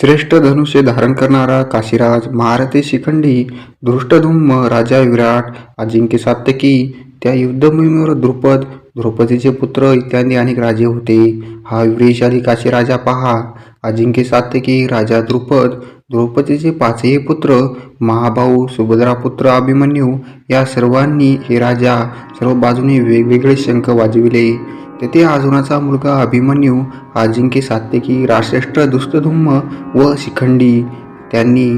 श्रेष्ठ धनुष्य धारण करणारा काशीराज महारथी शिखंडी धृष्टधुम्म राजा विराट अजिंक्य सात्यकी त्या युद्धभूमीवर द्रुपद द्रौपदीचे पुत्र इत्यादी अनेक राजे होते. हा वीरशाली काशीराजा पहा. अजिंक्य सात्यकी राजा द्रुपद द्रौपदीचे पाचही पुत्र महाभाऊ सुभद्रापुत्र अभिमन्यू या सर्वांनी हे राजा सर्व बाजूने वेगवेगळे शंख वाजविले. तेथे अर्जुनाचा मुलगा अभिमन्यू अजिंक्य सात्यकी राजश्रेष्ठ दुष्टधुम्म व शिखंडी त्यांनी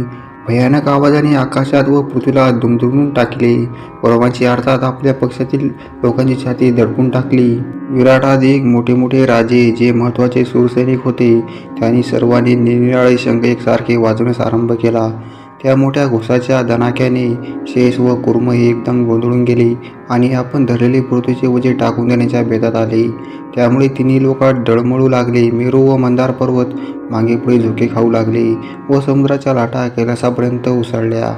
भयानक आवाजाने आकाशात व पृथ्वीला दुमदुमून टाकले. कौरवांची अर्थात आपल्या पक्षातील लोकांची छाती दडपून टाकली. विराटात एक मोठे मोठे राजे जे महत्त्वाचे सुरसैनिक होते त्यांनी सर्वांनी निरनिराळे शंख एकसारखे वाजवण्यास आरंभ केला. त्या मोठ्या घोसाच्या दणाक्याने शेष व कुर्म हे एकदम गोंधळून गेले आणि आपण धरलेले पृथ्वीचे वजे टाकून देण्याच्या भेदात आले. त्यामुळे तिन्ही लोकात डळमळू लागले. मेरू व मंदार पर्वत मागे पुढे झोके खाऊ लागले व समुद्राच्या लाटा कैलासापर्यंत उसळल्या.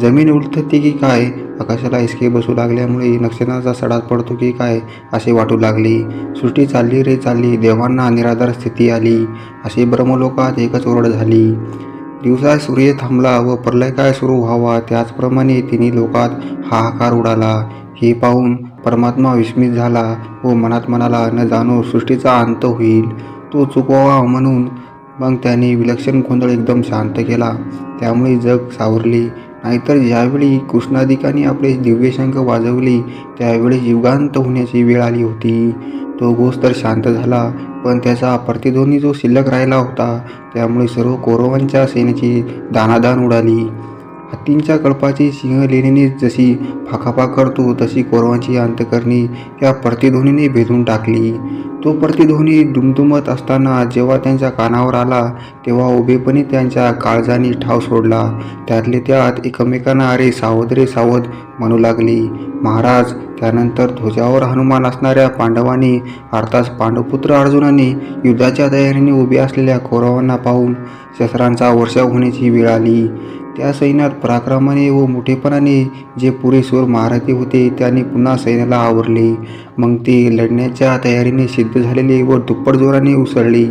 जमीन उलटते की काय? आकाशाला इसके बसू लागल्यामुळे नक्षत्राचा सडात पडतो की काय? असे वाटू लागले. सृष्टी चालली रे चालली. देवांना निराधार स्थिती आली. अशी ब्रह्मलोकात एकच ओरड झाली. दिवसा सूर्य थांबला व प्रलय काय सुरू व्हावा. त्याचप्रमाणे तिन्ही लोकात हाहाकार उडाला. हे पाहून परमात्मा विस्मित झाला व मनात म्हणाला न जाणो सृष्टीचा अंत होईल. तो चुकवावा म्हणून. मग त्याने विलक्षण गोंधळ एकदम शांत केला. त्यामुळे जग सावरले. नाहीतर ज्यावेळी कृष्णाधिकाने आपले दिव्यशंख वाजवले त्यावेळी जीवगांत होण्याची वेळ आली होती. तो घोष तर शांत झाला पण त्याचा प्रतिध्वनी जो शिल्लक राहिला होता त्यामुळे सर्व कौरवांच्या सेनेची दानादान उडाली. हत्तींच्या कळपाची सिंह लेणीने जशी फाकाफाक करतो तशी कौरवांची अंतकरणी त्या प्रतिध्वनीने भेदून टाकली. तो प्रतिध्वनी दुमदुमत असताना जेव्हा त्यांच्या कानावर आला तेव्हा उभेपणी त्यांच्या काळजाने ठाव सोडला. त्यातले त्यात एकमेकांना अरे सावध रे सावध म्हणू लागली. महाराज त्यानंतर ध्वजावर हनुमान असणाऱ्या पांडवांनी अर्थात पांडवपुत्र अर्जुनाने युद्धाच्या तयारीने उभे असलेल्या कौरवांना पाहून शस्त्रांचा वर्षाव होण्याची वेळ आली. त्या सैन्यात पराक्रमाने व मोठेपणाने जे पुरेश्वर महारथी होते त्यांनी पुन्हा सैन्याला आवरले. मग ते लढण्याच्या तयारीने सिद्ध झालेले व दुप्पट जोराने उसळले.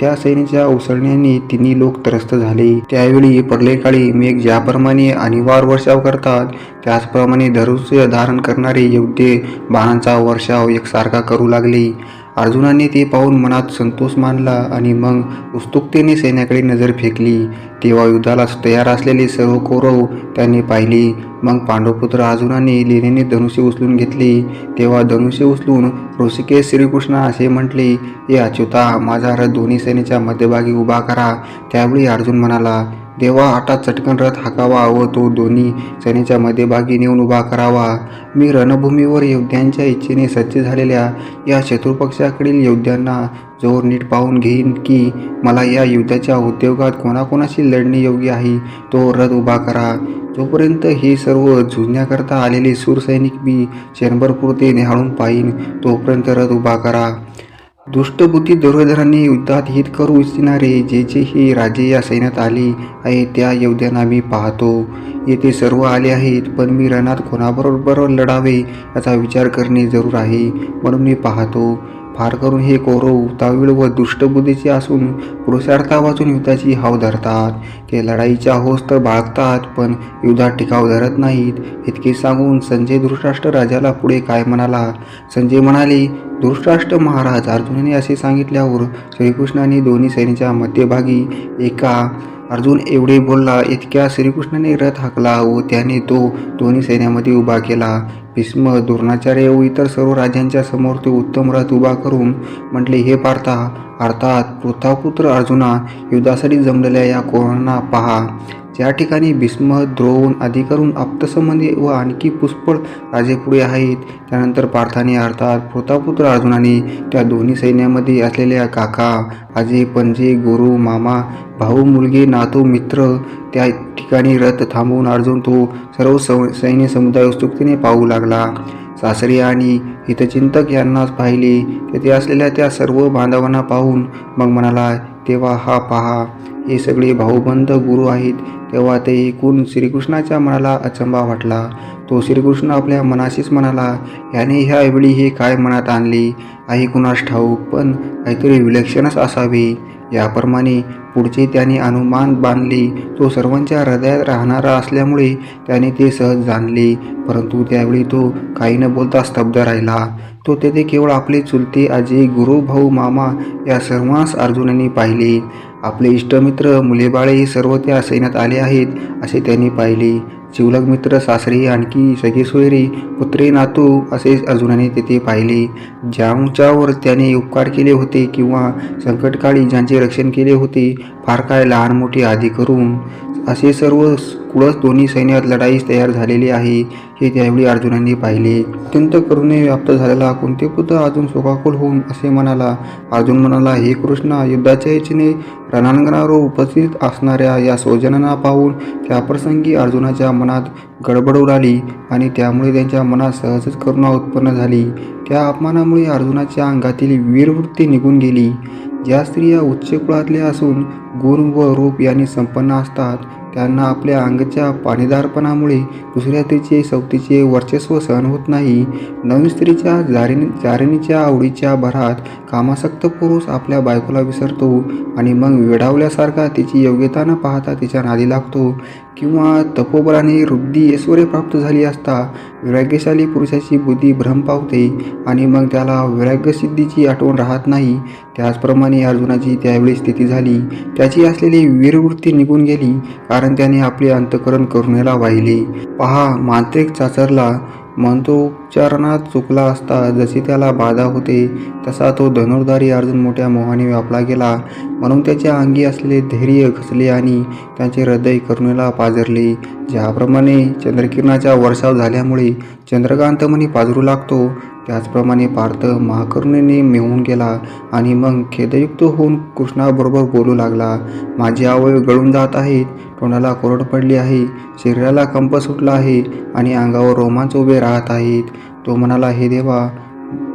त्या सैन्याच्या उसळण्याने तिन्ही लोक त्रस्त झाले. त्यावेळी प्रलयकाळी मेघ ज्याप्रमाणे अनिवार वर्षाव करतात त्याचप्रमाणे धनुष्य धारण करणारे योद्धे बाणांचा वर्षाव एकसारखा करू लागले. अर्जुनाने ते पाहून मनात संतोष मानला आणि मग उत्सुकतेने सैन्याकडे नजर फेकली. तेव्हा युद्धाला तयार असलेले सर्व कौरव त्यांनी पाहिले. मग पांडवपुत्र अर्जुनाने लिहिण्याने धनुष्य उचलून घेतले. तेव्हा धनुष्य उचलून ऋषिकेश श्रीकृष्ण असे म्हटले हे अच्युता माझा रथ दोन्ही सेनेच्या मध्यभागी उभा करा. त्यावेळी अर्जुन म्हणाला देवा आटा चटकन रथ हाकावा व तो दोन्ही सेनेच्या मध्यभागी नेऊन उभा करावा. मी रणभूमीवर योद्ध्यांच्या इच्छेने सज्ज झालेल्या या शत्रुपक्षाकडील योद्ध्यांना जोर नीट पाहून घेईन की मला या युद्धाच्या उद्योगात कोणाकोणाशी लढणे योग्य आहे तो रथ उभा करा. जोपर्यंत हे सर्व झुजण्याकरता आलेले सूरसैनिक मी शंभरपुरते निहाळून पाहीन तोपर्यंत रथ उभा करा. दुष्टबुद्धी दुर्योधनाने युद्धात हित करू इच्छिणारे जे जे हे राजे या सैन्यात आले आहे त्या योद्ध्यांना मी पाहतो. येथे सर्व आले आहेत पण मी रणात कोणाबरोबर लढावे याचा विचार करणे जरूर आहे म्हणून मी पाहतो. फार करून हे कौरव तावीळ व दुष्टबुद्धीचे असून पुरुषार्था वाचून युद्धाची हाव धरतात. ते लढाईच्या होस तर बाळगतात पण युद्धात टिकाव धरत नाहीत. इतके सांगून संजय धृतराष्ट्र राजाला पुढे काय म्हणाला? संजय म्हणाले धृष्टराष्ट्र महाराज अर्जुनाने असे सांगितल्यावर श्रीकृष्णाने दोन्ही सैन्याच्या मध्यभागी एका अर्जुन एवढे बोलला इतक्या श्रीकृष्णाने रथ हाकला व त्याने तो दोन्ही सैन्यामध्ये उभा केला. भीष्म द्रोणाचार्य व इतर सर्व राजांच्या समोर तो उत्तम रथ उभा करून म्हटले हे पार्था अर्थात पृथापुत्र अर्जुना युद्धासाठी जमलेल्या या कोणांना पहा. ज्या ठिकाणी भीष्म द्रोण आदी करून आप्तसंबंधी व आणखी पुष्कळ राजे पुढे आहेत त्यानंतर पार्थाने अर्थात प्रतापुत्र अर्जुनाने त्या दोन्ही सैन्यामध्ये असलेल्या काका आजे पणजे गुरु मामा भाऊ मुलगे नातू मित्र त्या ठिकाणी रथ थांबवून अर्जुन तो सर्व सैन्य समुदाय उत्सुकतेने पाहू लागला. सासरी आणि हितचिंतक यांनाच पाहिले तेथे असलेल्या त्या सर्व बांधवांना पाहून मग म्हणाला तेव्हा हा पहा हे सगळे भाऊबंध गुरु आहेत. तेव्हा ते ऐकून श्रीकृष्णाच्या मनाला अचंबा वाटला. तो श्रीकृष्ण आपल्या मनाशीच म्हणाला याने ह्यावेळी हे काय मनात आणले? आहे कुणास ठाऊक पण काहीतरी विलक्षणच असावे. याप्रमाणे पुढचे त्याने अनुमान बांधले. तो सर्वांच्या हृदयात राहणारा असल्यामुळे त्याने ते सहज जाणले. परंतु त्यावेळी तो काही न बोलता स्तब्ध राहिला. तो तेथे केवळ आपले चुलते आजी गुरु भाऊ मामा या सर्वांस अर्जुनाने पाहिले. आपले इष्टमित्र मुलेबाळे हे सर्व त्या सैन्यात आले आहेत असे त्यांनी पाहिले. शिवलग मित्र सासरी आणखी सगळी सोयरी पुत्रे नातू असे अर्जुनाने तेथे पाहिले. ज्यांच्यावर त्याने उपकार केले होते किंवा संकटकाळी ज्यांचे रक्षण केले होते फार काय लहान मोठे आधी करून. असे सर्व कुळस दोन्ही सैन्यात लढाईस तयार झालेले आहे हे त्यावेळी अर्जुनांनी पाहिले. अत्यंत करुणे व्याप्त झालेला कोणते पुत्र अजून शोकाकुल होऊन असे म्हणाला? अर्जुन म्हणाला हे कृष्णा युद्धाच्या इच्छेने रणांगणावर उपस्थित असणाऱ्या या स्वजनांना पाहून त्याप्रसंगी अर्जुनाच्या मनात गडबड उडाली आणि त्यामुळे त्यांच्या मनात सहजच करुणा उत्पन्न झाली. त्या अपमानामुळे अर्जुनाच्या अंगातील वीरवृत्ती निघून गेली. ज्या स्त्रिया उच्च कुळातल्या असून गुण व रूप यांनी संपन्न असतात त्यांना आपल्या अंगच्या पाणीदारपणामुळे दुसऱ्या स्त्रीचे सवतीचे वर्चस्व सहन होत नाही. नवीन स्त्रीच्या जारिणी जारिणीच्या आवडीच्या भरात कामासक्त पुरुष आपल्या बायकोला विसरतो आणि मग वेडावल्यासारखा तिची योग्यता न पाहता तिच्या नादी लागतो. किंवा तपोबलाने वृद्धी ऐश्वर्य प्राप्त झाली असता वैराग्यशाली पुरुषाची बुद्धी भ्रम पावते आणि मग त्याला वैराग्यसिद्धीची आठवण राहत नाही. त्याचप्रमाणे अर्जुनाची त्यावेळी स्थिती झाली. त्याची असलेली वीरवृत्ती निघून गेली कारण त्याने आपले अंतकरण करुणेला वाहिले. पहा मांत्रिक चाचरला मंत्रोच्चारणात चुकला असता जशी त्याला बाधा होते तसा तो धनुर्धारी अर्जुन मोठ्या मोहाने व्यापला गेला. म्हणून त्याच्या अंगी असले धैर्य खचले आणि त्याचे हृदय करुणेला पाजरले. ज्याप्रमाणे चंद्रकिरणाचा वर्षाव झाल्यामुळे चंद्रकांतमणी पाजरू लागतो त्याचप्रमाणे पार्थ महाकरुणेने मिळून गेला आणि मग खेदयुक्त होऊन कृष्णाबरोबर बोलू लागला. माझे अवयव गळून जात आहेत तोंडाला कोरड पडली आहे शरीराला कंप सुटला आहे आणि अंगावर रोमांच उभे राहत आहेत. तो म्हणाला हे देवा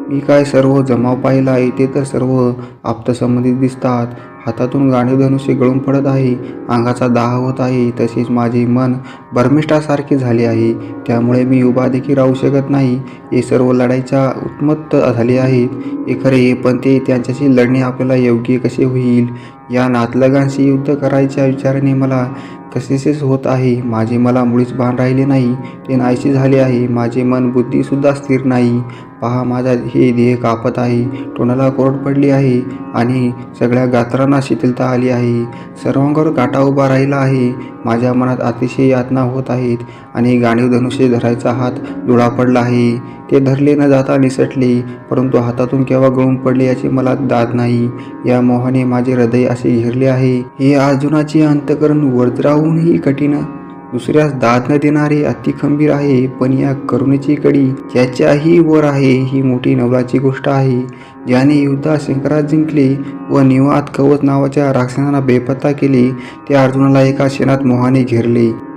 मी काय सर्व जमाव पाहिला आहे ते तर सर्व आप्तसंबंधित दिसतात. हातातून गाणे धनुष्य गळून पडत आहे अंगाचा दाह होत आहे तसेच माझे मन बर्मिष्ठासारखे झाले आहे. त्यामुळे मी उभा देखील राहू शकत नाही. हे सर्व लढाईच्या उत्मत्त झाले आहेत. हे खरे पण ते त्यांच्याशी लढणे आपल्याला योग्य कसे होईल? या नातलगांशी युद्ध करायच्या विचाराने मला कसेसेच होत आहे. माझे मला मुळीच भान राहिले नाही. ते नाहीसे झाले आहे. माझे मन बुद्धीसुद्धा स्थिर नाही. पहा माझा हे देह कापत आहे. तोंडाला कोरड पडली आहे आणि सगळ्या गात्रांना शिथिलता आली आहे. सर्वांवर काटा उभा राहिला आहे. माझ्या मनात अतिशय यातना होत आहेत. आणि गाणीव धनुष्य धरायचा हात दुळा पडला आहे ते धरले न जाता निसटले परंतु हातातून केव्हा गळून पडले याची मला दाद नाही. या मोहाने माझे हृदय असे घेरले आहे. हे अर्जुनाचे अंतकरण वज्राहूनही कठीण. दुसऱ्यास दाद न देणारे अतिखंबीर आहे पण या करुणेची कडी ज्याच्याही वर आहे ही मोठी नवलाची गोष्ट आहे. ज्याने युद्धात शंकरात जिंकले व निवात कवच नावाच्या राक्षसांना बेपत्ता केले त्या अर्जुनाला एका क्षणात मोहाने घेरले.